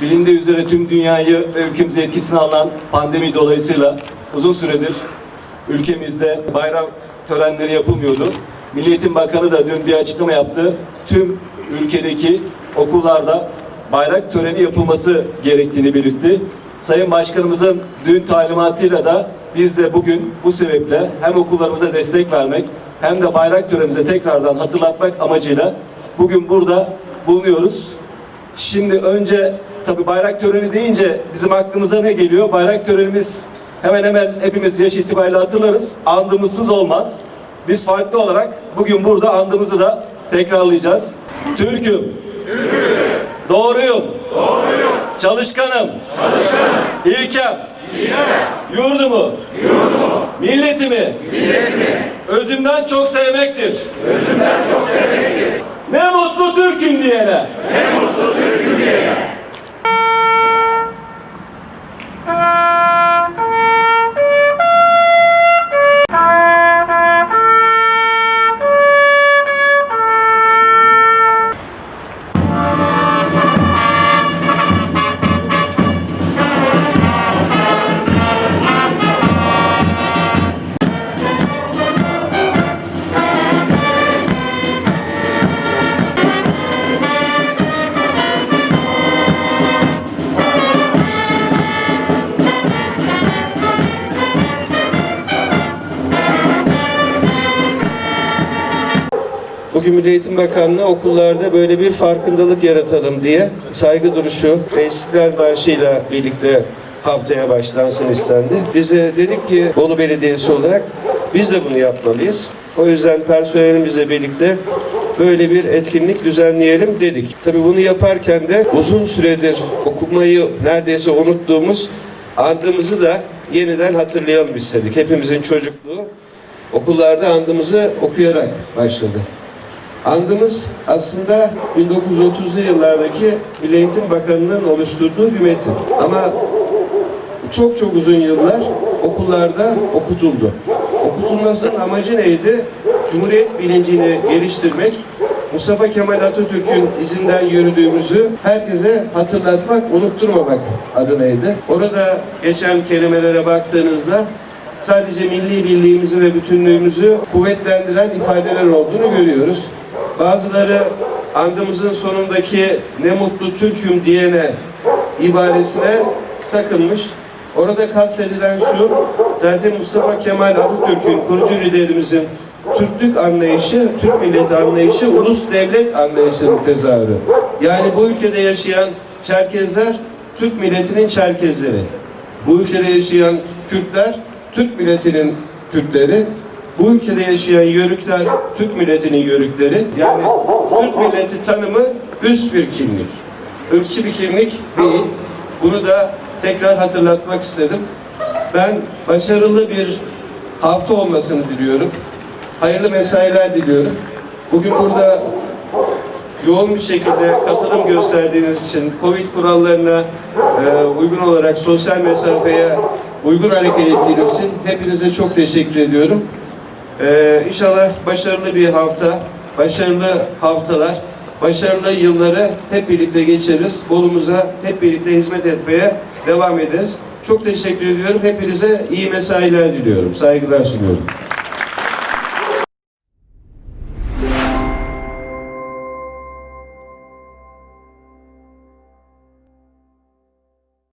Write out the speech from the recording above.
Bilindiği üzere tüm dünyayı ve ülkemizi etkisine alan pandemi dolayısıyla uzun süredir ülkemizde bayram törenleri yapılmıyordu. Milli Eğitim Bakanı da dün bir açıklama yaptı. Tüm ülkedeki okullarda bayrak töreni yapılması gerektiğini belirtti. Sayın Başkanımızın dün talimatıyla da biz de bugün bu sebeple hem okullarımıza destek vermek hem de bayrak törenimize tekrardan hatırlatmak amacıyla bugün burada bulunuyoruz. Şimdi önce tabi bayrak töreni deyince bizim aklımıza ne geliyor? Bayrak törenimiz hemen hemen hepimiz yaş itibariyle hatırlarız. Andımızsız olmaz. Biz farklı olarak bugün burada andımızı da tekrarlayacağız. Türk'üm. Doğruyum. Çalışkanım. İlkem. Yurdumu. Milletimi. Özümden çok sevmektir. Ne mutlu Türk'üm diyene. Bugün Milli Eğitim Bakanlığı okullarda böyle bir farkındalık yaratalım diye saygı duruşu ve İstiklal Marşı'yla birlikte haftaya başlansın istendi. Biz de dedik ki Bolu Belediyesi olarak biz de bunu yapmalıyız. O yüzden personelimizle birlikte böyle bir etkinlik düzenleyelim dedik. Tabii bunu yaparken de uzun süredir okumayı neredeyse unuttuğumuz andığımızı da yeniden hatırlayalım istedik. Hepimizin çocukluğu okullarda andımızı okuyarak başladı. Andımız aslında 1930'lu yıllardaki Milli Eğitim Bakanlığı'nın oluşturduğu bir metin. Ama çok çok uzun yıllar okullarda okutuldu. Okutulmasının amacı neydi? Cumhuriyet bilincini geliştirmek, Mustafa Kemal Atatürk'ün izinden yürüdüğümüzü herkese hatırlatmak, unutturmamak adınaydı. Orada geçen kelimelere baktığınızda sadece milli birliğimizi ve bütünlüğümüzü kuvvetlendiren ifadeler olduğunu görüyoruz. Bazıları andımızın sonundaki ne mutlu Türk'üm diyene ibaresine takılmış. Orada kastedilen şu, zaten Mustafa Kemal Atatürk'ün kurucu liderimizin Türklük anlayışı, Türk milleti anlayışı, ulus devlet anlayışının tezahürü. Yani bu ülkede yaşayan Çerkezler, Türk milletinin Çerkezleri. Bu ülkede yaşayan Kürtler, Türk milletinin Kürtleri. Bu ülkede yaşayan Yörükler, Türk milletinin Yörükleri. Yani Türk milleti tanımı üst bir kimlik. Irkçı bir kimlik değil. Bunu da tekrar hatırlatmak istedim. Ben başarılı bir hafta olmasını diliyorum. Hayırlı mesailer diliyorum. Bugün burada yoğun bir şekilde katılım gösterdiğiniz için Covid kurallarına e, uygun olarak sosyal mesafeye uygun hareket ettiğiniz hepinize çok teşekkür ediyorum. E, inşallah başarılı bir hafta, başarılı haftalar, başarılı yılları hep birlikte geçiririz. Bolumuza hep birlikte hizmet etmeye devam ederiz. Çok teşekkür ediyorum. Hepinize iyi mesailer diliyorum. Saygılar sunuyorum.